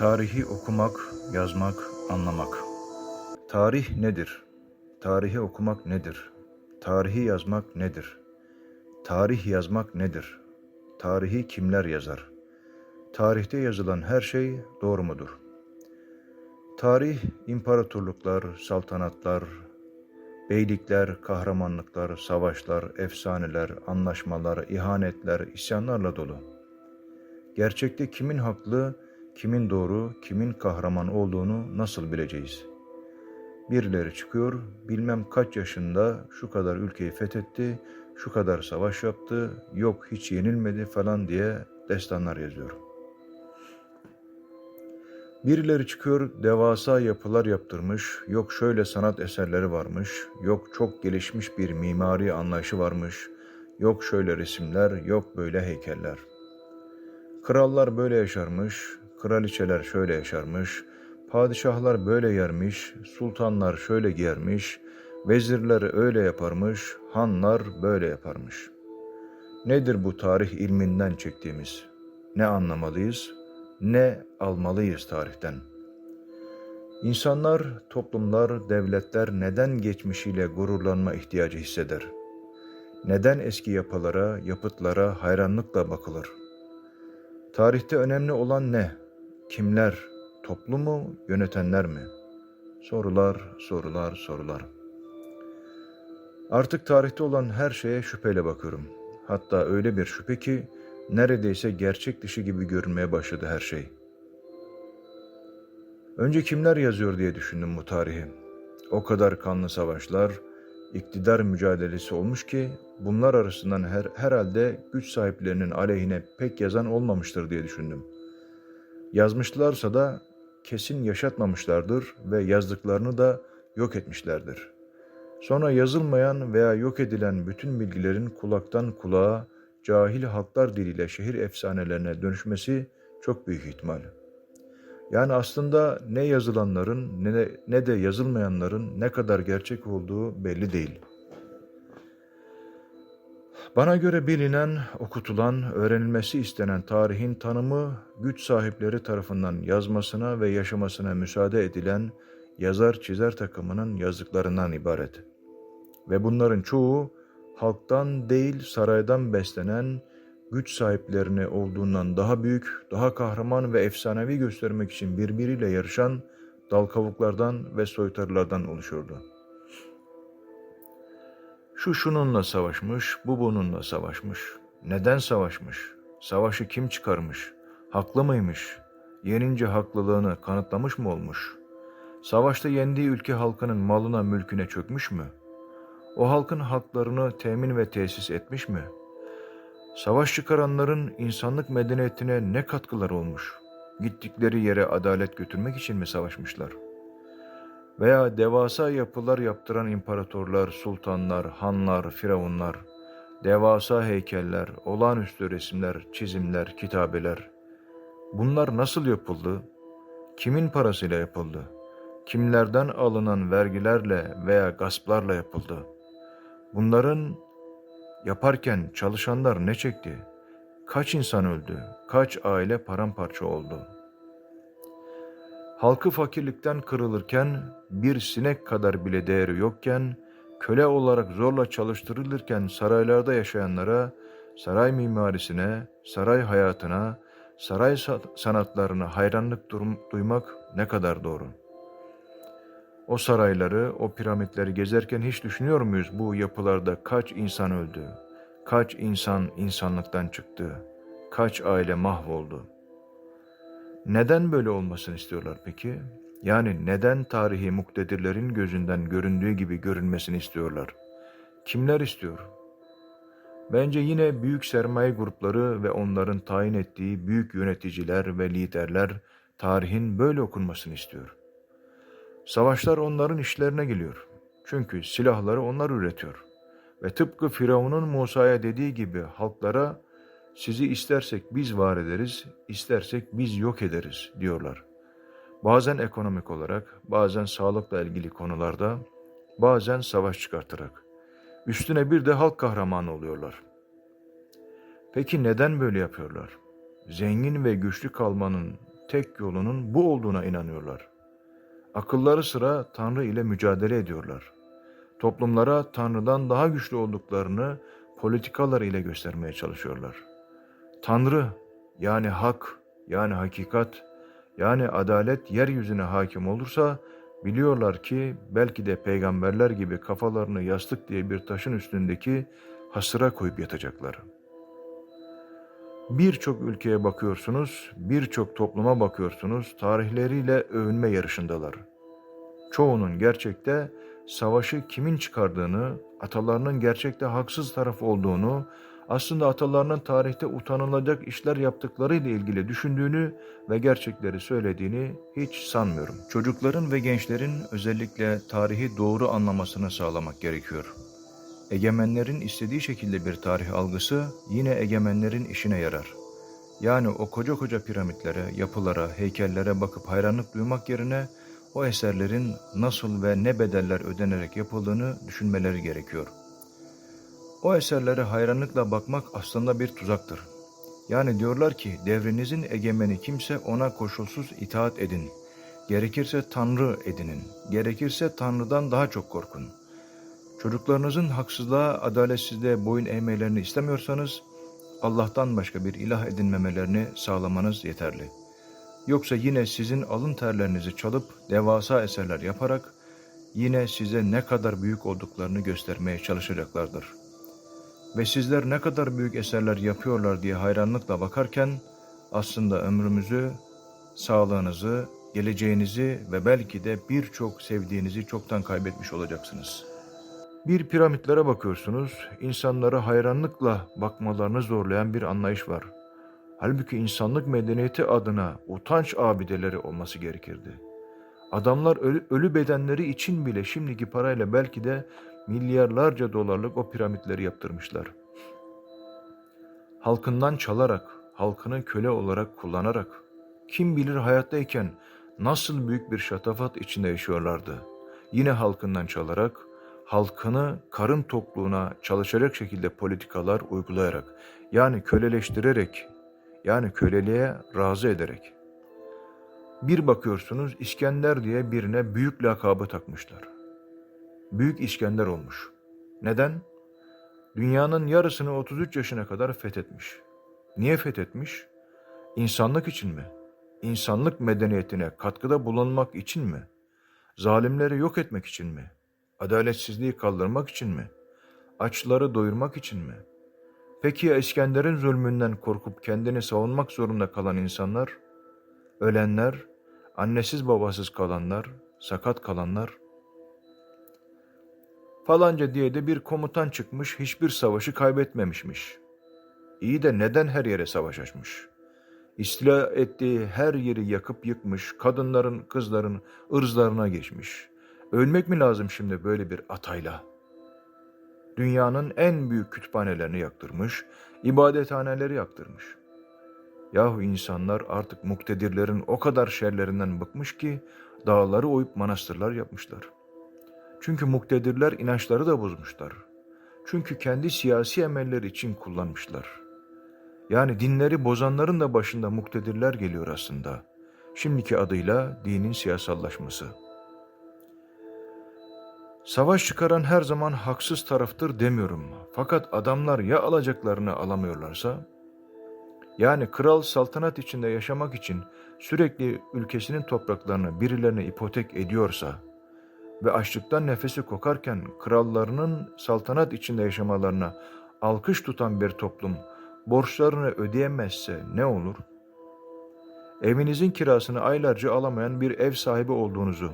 Tarihi okumak, yazmak, anlamak. Tarih nedir? Tarihi okumak nedir? Tarihi yazmak nedir? Tarih yazmak nedir? Tarihi kimler yazar? Tarihte yazılan her şey doğru mudur? Tarih, imparatorluklar, saltanatlar, beylikler, kahramanlıklar, savaşlar, efsaneler, anlaşmalar, ihanetler, isyanlarla dolu. Gerçekte kimin haklı, kimin doğru, kimin kahraman olduğunu nasıl bileceğiz? Birileri çıkıyor, bilmem kaç yaşında şu kadar ülkeyi fethetti, şu kadar savaş yaptı, yok hiç yenilmedi falan diye destanlar yazıyor. Birileri çıkıyor devasa yapılar yaptırmış, yok şöyle sanat eserleri varmış, yok çok gelişmiş bir mimari anlayışı varmış, yok şöyle resimler, yok böyle heykeller. Krallar böyle yaşarmış, kraliçeler şöyle yaşarmış, padişahlar böyle yermiş, sultanlar şöyle giyermiş, vezirler öyle yaparmış, hanlar böyle yaparmış. Nedir bu tarih ilminden çektiğimiz? Ne anlamalıyız? Ne almalıyız tarihten? İnsanlar, toplumlar, devletler neden geçmişiyle gururlanma ihtiyacı hisseder? Neden eski yapılara, yapıtlara hayranlıkla bakılır? Tarihte önemli olan ne? Kimler? Toplumu, yönetenler mi? Sorular, sorular, sorular. Artık tarihte olan her şeye şüpheyle bakıyorum. Hatta öyle bir şüphe ki neredeyse gerçek dışı gibi görünmeye başladı her şey. Önce kimler yazıyor diye düşündüm bu tarihi. O kadar kanlı savaşlar, iktidar mücadelesi olmuş ki bunlar arasından her, herhalde güç sahiplerinin aleyhine pek yazan olmamıştır diye düşündüm. Yazmışlarsa da kesin yaşatmamışlardır ve yazdıklarını da yok etmişlerdir. Sonra yazılmayan veya yok edilen bütün bilgilerin kulaktan kulağa cahil halklar diliyle şehir efsanelerine dönüşmesi çok büyük ihtimal. Yani aslında ne yazılanların ne de, ne de yazılmayanların ne kadar gerçek olduğu belli değil. Bana göre bilinen, okutulan, öğrenilmesi istenen tarihin tanımı güç sahipleri tarafından yazmasına ve yaşamasına müsaade edilen yazar çizer takımının yazdıklarından ibaret. Ve bunların çoğu halktan değil saraydan beslenen güç sahiplerine olduğundan daha büyük, daha kahraman ve efsanevi göstermek için birbiriyle yarışan dal kavuklardan ve soytarılardan oluşuyordu. Şu şununla savaşmış, bu bununla savaşmış. Neden savaşmış? Savaşı kim çıkarmış? Haklı mıymış? Yenince haklılığını kanıtlamış mı olmuş? Savaşta yendiği ülke halkının malına mülküne çökmüş mü? O halkın haklarını temin ve tesis etmiş mi? Savaş çıkaranların insanlık medeniyetine ne katkıları olmuş? Gittikleri yere adalet götürmek için mi savaşmışlar? Veya devasa yapılar yaptıran imparatorlar, sultanlar, hanlar, firavunlar, devasa heykeller, olağanüstü resimler, çizimler, kitabeler. Bunlar nasıl yapıldı? Kimin parasıyla yapıldı? Kimlerden alınan vergilerle veya gasplarla yapıldı? Bunların yaparken çalışanlar ne çekti? Kaç insan öldü? Kaç aile paramparça oldu? Halkı fakirlikten kırılırken, bir sinek kadar bile değeri yokken, köle olarak zorla çalıştırılırken saraylarda yaşayanlara, saray mimarisine, saray hayatına, saray sanatlarına hayranlık duymak ne kadar doğru. O sarayları, o piramitleri gezerken hiç düşünüyor muyuz bu yapılarda kaç insan öldü, kaç insan insanlıktan çıktı, kaç aile mahvoldu? Neden böyle olmasını istiyorlar peki? Yani neden tarihi muktedirlerin gözünden göründüğü gibi görünmesini istiyorlar? Kimler istiyor? Bence yine büyük sermaye grupları ve onların tayin ettiği büyük yöneticiler ve liderler tarihin böyle okunmasını istiyor. Savaşlar onların işlerine geliyor. Çünkü silahları onlar üretiyor. Ve tıpkı Firavun'un Musa'ya dediği gibi halklara sizi istersek biz var ederiz, istersek biz yok ederiz diyorlar. Bazen ekonomik olarak, bazen sağlıkla ilgili konularda, bazen savaş çıkartarak. Üstüne bir de halk kahramanı oluyorlar. Peki neden böyle yapıyorlar? Zengin ve güçlü kalmanın tek yolunun bu olduğuna inanıyorlar. Akılları sıra Tanrı ile mücadele ediyorlar. Toplumlara Tanrı'dan daha güçlü olduklarını politikalar ile göstermeye çalışıyorlar. Tanrı yani hak yani hakikat yani adalet yeryüzüne hakim olursa biliyorlar ki belki de peygamberler gibi kafalarını yastık diye bir taşın üstündeki hasıra koyup yatacaklar. Birçok ülkeye bakıyorsunuz, birçok topluma bakıyorsunuz, tarihleriyle övünme yarışındalar. Çoğunun gerçekte savaşı kimin çıkardığını, atalarının gerçekte haksız taraf olduğunu, aslında atalarının tarihte utanılacak işler yaptıkları ile ilgili düşündüğünü ve gerçekleri söylediğini hiç sanmıyorum. Çocukların ve gençlerin özellikle tarihi doğru anlamasını sağlamak gerekiyor. Egemenlerin istediği şekilde bir tarih algısı yine egemenlerin işine yarar. Yani o koca koca piramitlere, yapılara, heykellere bakıp hayranlık duymak yerine o eserlerin nasıl ve ne bedeller ödenerek yapıldığını düşünmeleri gerekiyor. O eserlere hayranlıkla bakmak aslında bir tuzaktır. Yani diyorlar ki devrinizin egemeni kimse ona koşulsuz itaat edin. Gerekirse Tanrı edinin. Gerekirse Tanrı'dan daha çok korkun. Çocuklarınızın haksızlığa, adaletsizliğe boyun eğmelerini istemiyorsanız Allah'tan başka bir ilah edinmemelerini sağlamanız yeterli. Yoksa yine sizin alın terlerinizi çalıp devasa eserler yaparak yine size ne kadar büyük olduklarını göstermeye çalışacaklardır. Ve sizler ne kadar büyük eserler yapıyorlar diye hayranlıkla bakarken aslında ömrümüzü, sağlığınızı, geleceğinizi ve belki de birçok sevdiğinizi çoktan kaybetmiş olacaksınız. Bir piramitlere bakıyorsunuz, insanlara hayranlıkla bakmalarını zorlayan bir anlayış var. Halbuki insanlık medeniyeti adına utanç abideleri olması gerekirdi. Adamlar ölü, ölü bedenleri için bile şimdiki parayla belki de milyarlarca dolarlık o piramitleri yaptırmışlar. Halkından çalarak, halkını köle olarak kullanarak, kim bilir hayattayken nasıl büyük bir şatafat içinde yaşıyorlardı. Yine halkından çalarak, halkını karın tokluğuna çalışacak şekilde politikalar uygulayarak, yani köleleştirerek, yani köleliğe razı ederek. Bir bakıyorsunuz İskender diye birine büyük lakabı takmışlar. Büyük İskender olmuş. Neden? Dünyanın yarısını 33 yaşına kadar fethetmiş. Niye fethetmiş? İnsanlık için mi? İnsanlık medeniyetine katkıda bulunmak için mi? Zalimleri yok etmek için mi? Adaletsizliği kaldırmak için mi? Açları doyurmak için mi? Peki ya İskender'in zulmünden korkup kendini savunmak zorunda kalan insanlar? Ölenler, annesiz babasız kalanlar, sakat kalanlar? Falanca diye de bir komutan çıkmış hiçbir savaşı kaybetmemişmiş. İyi de neden her yere savaş açmış? İstila ettiği her yeri yakıp yıkmış, kadınların, kızların ırzlarına geçmiş. Ölmek mi lazım şimdi böyle bir atayla? Dünyanın en büyük kütüphanelerini yaktırmış, ibadethaneleri yaktırmış. Yahu insanlar artık muktedirlerin o kadar şerlerinden bıkmış ki dağları oyup manastırlar yapmışlar. Çünkü muktedirler inançları da bozmuşlar. Çünkü kendi siyasi emelleri için kullanmışlar. Yani dinleri bozanların da başında muktedirler geliyor aslında. Şimdiki adıyla dinin siyasallaşması. Savaş çıkaran her zaman haksız taraftır demiyorum. Fakat adamlar ya alacaklarını alamıyorlarsa, yani kral saltanat içinde yaşamak için sürekli ülkesinin topraklarını birilerine ipotek ediyorsa ve açlıktan nefesi kokarken krallarının saltanat içinde yaşamalarına alkış tutan bir toplum borçlarını ödeyemezse ne olur? Evinizin kirasını aylarca alamayan bir ev sahibi olduğunuzu,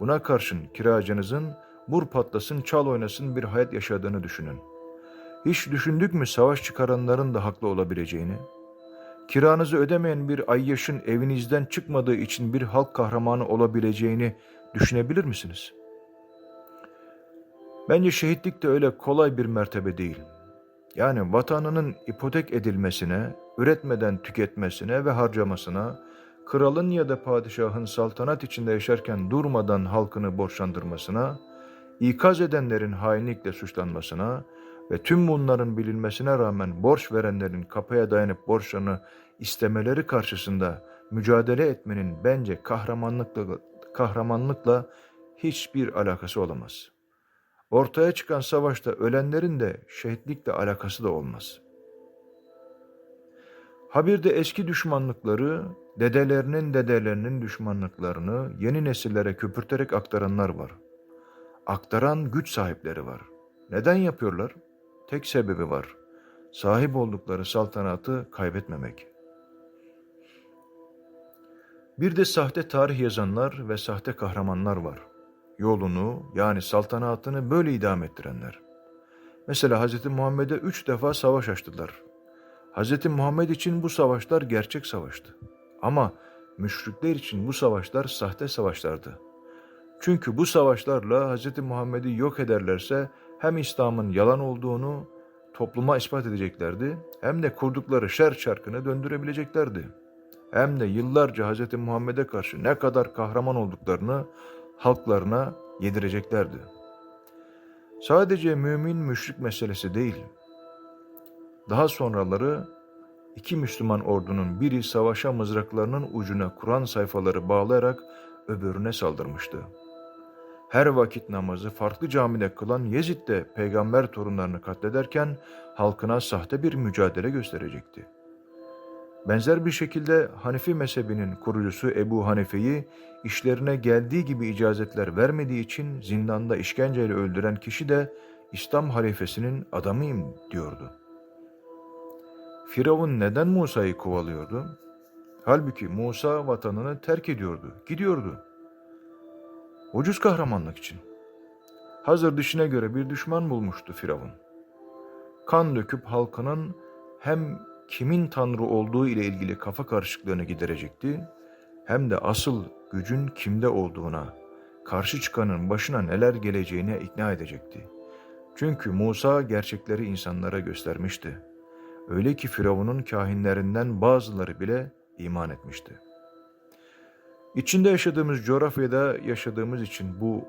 buna karşın kiracınızın bur patlasın çal oynasın bir hayat yaşadığını düşünün. Hiç düşündük mü savaş çıkaranların da haklı olabileceğini? Kiranızı ödemeyen bir ayyaşın evinizden çıkmadığı için bir halk kahramanı olabileceğini düşünebilir misiniz? Bence şehitlik de öyle kolay bir mertebe değil. Yani vatanının ipotek edilmesine, üretmeden tüketmesine ve harcamasına, kralın ya da padişahın saltanat içinde yaşarken durmadan halkını borçlandırmasına, ikaz edenlerin hainlikle suçlanmasına ve tüm bunların bilinmesine rağmen borç verenlerin kapıya dayanıp borçlarını istemeleri karşısında mücadele etmenin bence kahramanlıkla, kahramanlıkla hiçbir alakası olamaz. Ortaya çıkan savaşta ölenlerin de şehitlikle alakası da olmaz. Habirde eski düşmanlıkları, dedelerinin dedelerinin düşmanlıklarını yeni nesillere köpürterek aktaranlar var. Aktaran güç sahipleri var. Neden yapıyorlar? Tek sebebi var. Sahip oldukları saltanatı kaybetmemek. Bir de sahte tarih yazanlar ve sahte kahramanlar var. Yolunu yani saltanatını böyle idam ettirenler. Mesela Hz. Muhammed'e üç defa savaş açtılar. Hz. Muhammed için bu savaşlar gerçek savaştı. Ama müşrikler için bu savaşlar sahte savaşlardı. Çünkü bu savaşlarla Hz. Muhammed'i yok ederlerse hem İslam'ın yalan olduğunu topluma ispat edeceklerdi hem de kurdukları şer çarkını döndürebileceklerdi. Hem de yıllarca Hz. Muhammed'e karşı ne kadar kahraman olduklarını halklarına yedireceklerdi. Sadece mümin müşrik meselesi değil. Daha sonraları iki Müslüman ordunun biri savaşa mızraklarının ucuna Kur'an sayfaları bağlayarak öbürüne saldırmıştı. Her vakit namazı farklı camide kılan Yezid de peygamber torunlarını katlederken halkına sahte bir mücadele gösterecekti. Benzer bir şekilde Hanefi mezhebinin kurucusu Ebu Hanife'yi işlerine geldiği gibi icazetler vermediği için zindanda işkenceyle öldüren kişi de İslam halifesinin adamıyım diyordu. Firavun neden Musa'yı kovalıyordu? Halbuki Musa vatanını terk ediyordu, gidiyordu. Ucuz kahramanlık için. Hazır dişine göre bir düşman bulmuştu Firavun. Kan döküp halkının hem kimin tanrı olduğu ile ilgili kafa karışıklığını giderecekti, hem de asıl gücün kimde olduğuna, karşı çıkanın başına neler geleceğine ikna edecekti. Çünkü Musa gerçekleri insanlara göstermişti. Öyle ki Firavun'un kahinlerinden bazıları bile iman etmişti. İçinde yaşadığımız coğrafyada yaşadığımız için bu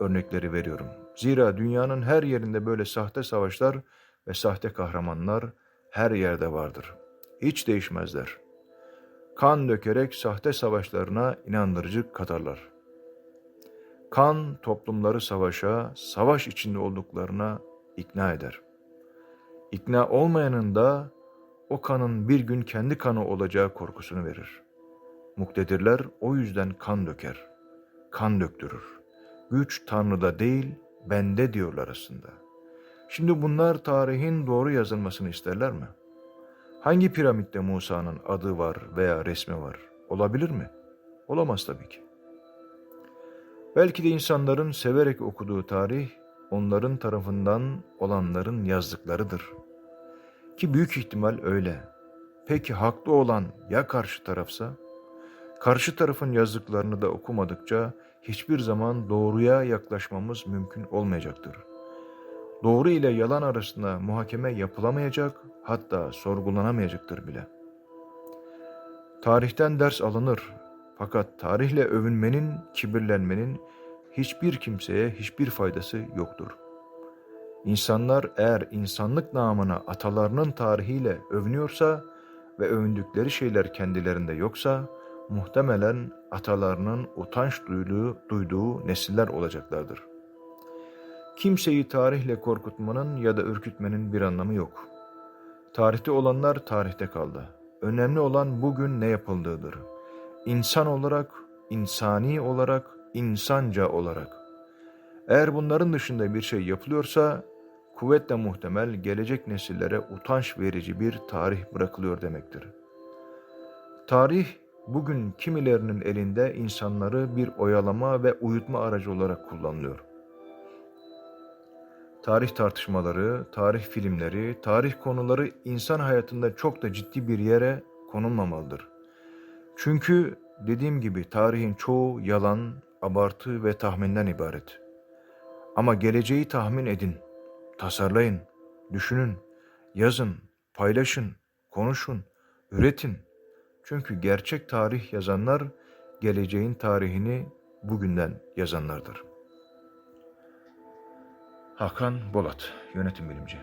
örnekleri veriyorum. Zira dünyanın her yerinde böyle sahte savaşlar ve sahte kahramanlar her yerde vardır. Hiç değişmezler. Kan dökerek sahte savaşlarına inandırıcı katarlar. Kan toplumları savaşa, savaş içinde olduklarına ikna eder. İkna olmayanın da o kanın bir gün kendi kanı olacağı korkusunu verir. Muktedirler o yüzden kan döker, kan döktürür. Güç Tanrı'da değil, bende diyorlar aslında. Şimdi bunlar tarihin doğru yazılmasını isterler mi? Hangi piramitte Musa'nın adı var veya resmi var? Olabilir mi? Olamaz tabii ki. Belki de insanların severek okuduğu tarih, onların tarafından olanların yazdıklarıdır. Ki büyük ihtimal öyle. Peki haklı olan ya karşı tarafsa? Karşı tarafın yazdıklarını da okumadıkça hiçbir zaman doğruya yaklaşmamız mümkün olmayacaktır. Doğru ile yalan arasında muhakeme yapılamayacak, hatta sorgulanamayacaktır bile. Tarihten ders alınır fakat tarihle övünmenin, kibirlenmenin hiçbir kimseye hiçbir faydası yoktur. İnsanlar eğer insanlık namına atalarının tarihiyle övünüyorsa ve övündükleri şeyler kendilerinde yoksa, muhtemelen atalarının utanç duyduğu, duyduğu nesiller olacaklardır. Kimseyi tarihle korkutmanın ya da ürkütmenin bir anlamı yok. Tarihte olanlar tarihte kaldı. Önemli olan bugün ne yapıldığıdır. İnsan olarak, insani olarak, insanca olarak. Eğer bunların dışında bir şey yapılıyorsa, kuvvetle muhtemel gelecek nesillere utanç verici bir tarih bırakılıyor demektir. Tarih, bugün kimilerinin elinde insanları bir oyalama ve uyutma aracı olarak kullanılıyor. Tarih tartışmaları, tarih filmleri, tarih konuları insan hayatında çok da ciddi bir yere konulmamalıdır. Çünkü dediğim gibi tarihin çoğu yalan, abartı ve tahminden ibaret. Ama geleceği tahmin edin, tasarlayın, düşünün, yazın, paylaşın, konuşun, üretin. Çünkü gerçek tarih yazanlar geleceğin tarihini bugünden yazanlardır. Hakan Bolat, yönetim bilimci.